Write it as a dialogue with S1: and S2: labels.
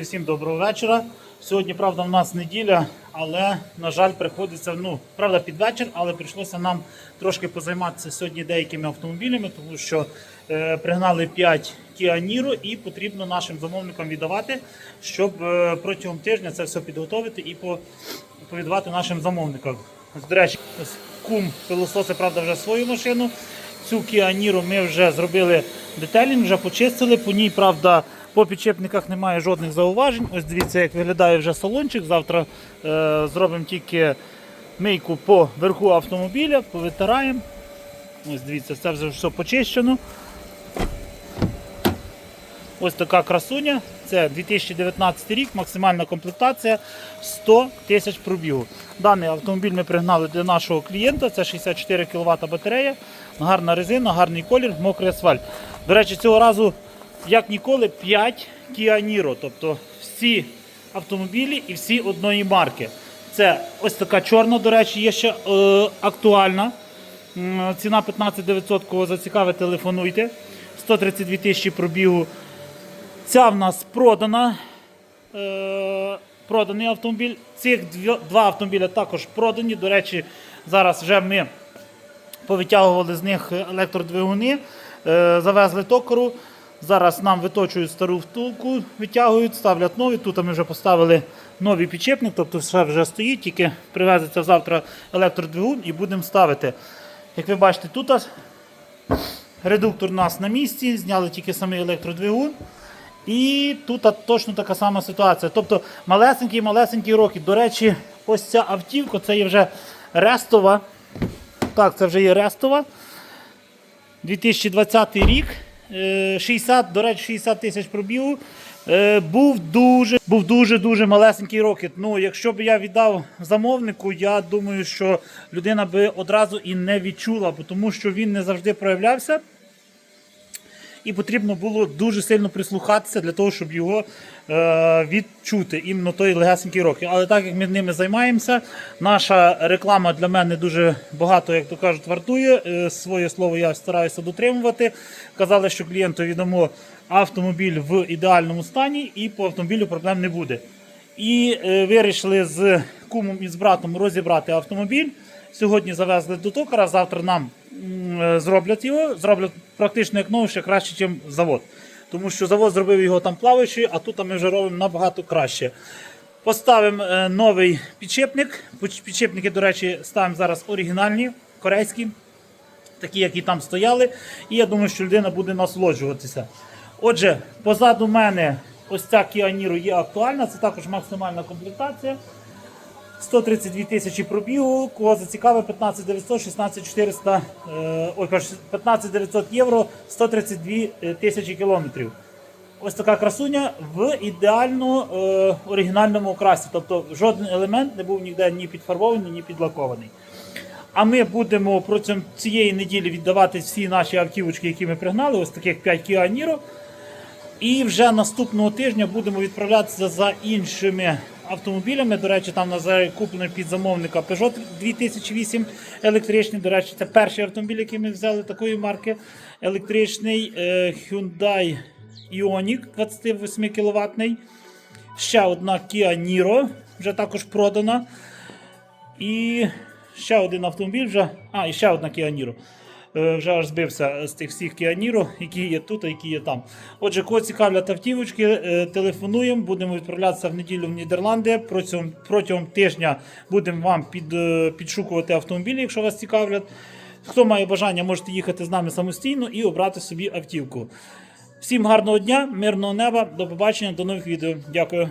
S1: Всім доброго вечора. Сьогодні, правда, в нас неділя, але, на жаль, приходиться, ну, правда, під вечір, але прийшлося нам трошки позайматися сьогодні деякими автомобілями, тому що е, пригнали 5 Kia Niro і потрібно нашим замовникам віддавати, щоб е, протягом тижня це все підготовити і по, повідувати нашим замовникам. До речі, кум пилососи, правда, вже свою машину. Цю Kia Niro ми вже зробили детелінг, вже почистили. По ній, правда, по підчепниках немає жодних зауважень. Ось дивіться, як виглядає вже салончик. Завтра е, зробимо тільки мийку по верху автомобіля, повитираємо. Ось дивіться, це вже все почищено. Ось така красуня. Це 2019 рік, максимальна комплектація 100 тисяч пробігу. Даний автомобіль ми пригнали для нашого клієнта. Це 64 кВт батарея, гарна резина, гарний колір, мокрий асфальт. До речі, цього разу, як ніколи, 5 Kia Niro. Тобто всі автомобілі і всі одної марки. Це ось така чорна, до речі, є ще е, актуальна. Ціна 15 900, кого зацікавить, телефонуйте. 132 тисячі пробігу. Ця в нас продана. Е, проданий автомобіль. Цих два автомобіля також продані. До речі, зараз вже ми повитягували з них електродвигуни, е, завезли токару. Зараз нам виточують стару втулку, витягують, ставлять нові. Тут ми вже поставили новий підчепник, тобто все вже стоїть, тільки привезеться завтра електродвигун і будемо ставити. Як ви бачите, тут редуктор у нас на місці, зняли тільки самий електродвигун. І тут точно така сама ситуація. Тобто малесенькі-малесенькі роки. До речі, ось ця автівка, це є вже рестова. Так, це вже є рестова. 2020 рік. Е, 60, до речі, 60 тисяч пробігу. Е, Був дуже, був дуже дуже малесенький рокет. Ну, якщо б я віддав замовнику, я думаю, що людина би одразу і не відчула, тому що він не завжди проявлявся. І потрібно було дуже сильно прислухатися для того, щоб його е, відчути, іменно той легесенький рокет. Але так як ми ними займаємося, наша реклама для мене дуже багато, як то кажуть, вартує. Е, своє слово я стараюся дотримувати. Казали, що клієнту відомо автомобіль в ідеальному стані, і по автомобілю проблем не буде. І е, вирішили з кумом і з братом розібрати автомобіль. Сьогодні завезли до токара, завтра нам зроблять його, зроблять практично як новий, ще краще, ніж завод. Тому що завод зробив його там плаваючий, а тут ми вже робимо набагато краще. Поставимо е, новий підшипник. Піч- Підшипники, до речі, ставимо зараз оригінальні, корейські, такі, які там стояли. І я думаю, що людина буде насолоджуватися. Отже, позаду мене ось ця Niro є актуальна, це також максимальна комплектація. 132 тисячі пробігу, кого зацікавить 15 900, 16 400, е, ой, 15 900 євро, 132 тисячі кілометрів. Ось така красуня в ідеально е, оригінальному окрасі. Тобто жоден елемент не був ніде ні підфарбований, ні підлакований. А ми будемо протягом цієї неділі віддавати всі наші автівочки, які ми пригнали, ось таких 5 Kia Niro. І вже наступного тижня будемо відправлятися за іншими автомобілями. До речі, там зараз куплений під замовника Peugeot 2008 електричний. До речі, це перший автомобіль, який ми взяли такої марки. Електричний е, Hyundai Ioniq 28 кВт. Ще одна Kia Niro, вже також продана. І ще один автомобіль вже. А, і ще одна Kia Niro. Е, Вже аж збився з тих всіх Niro, які є тут, а які є там. Отже, кого цікавлять автівочки, е, телефонуємо, будемо відправлятися в неділю в Нідерланди. Протягом, протягом тижня будемо вам під, е, підшукувати автомобілі, якщо вас цікавлять. Хто має бажання, можете їхати з нами самостійно і обрати собі автівку. Всім гарного дня, мирного неба, до побачення, до нових відео. Дякую.